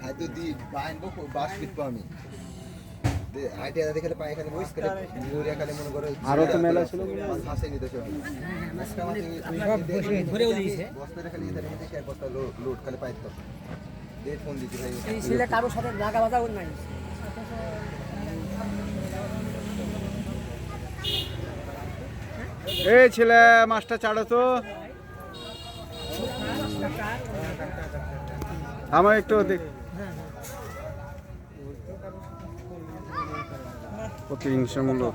হয়তো দি বাইনবো বাস পিটবো আমি। দে- দেখে পায়ে খালি বইস করে ইউরিয়া খালি মনে করো আরও তো মেলা ছিল হাসে নিতে সব ঘুরে উলিয়েছে বস্তাটা খালি এদের মধ্যে বস্তা লোড খালি পাইত দে ফোন দিচ্ছি ভাই। এই ছেলে কারোর সাথে লাগা বাজা নাই। এই ছেলে মাছটা ছাড়ো তো। আমার একটু প্রতিহিংসামূলক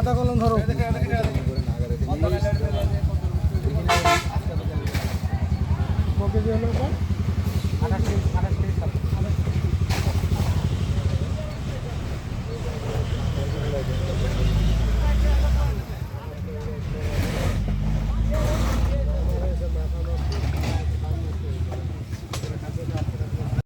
খাতা কলম ধরো। কত হলো আঠাশ আঠাশ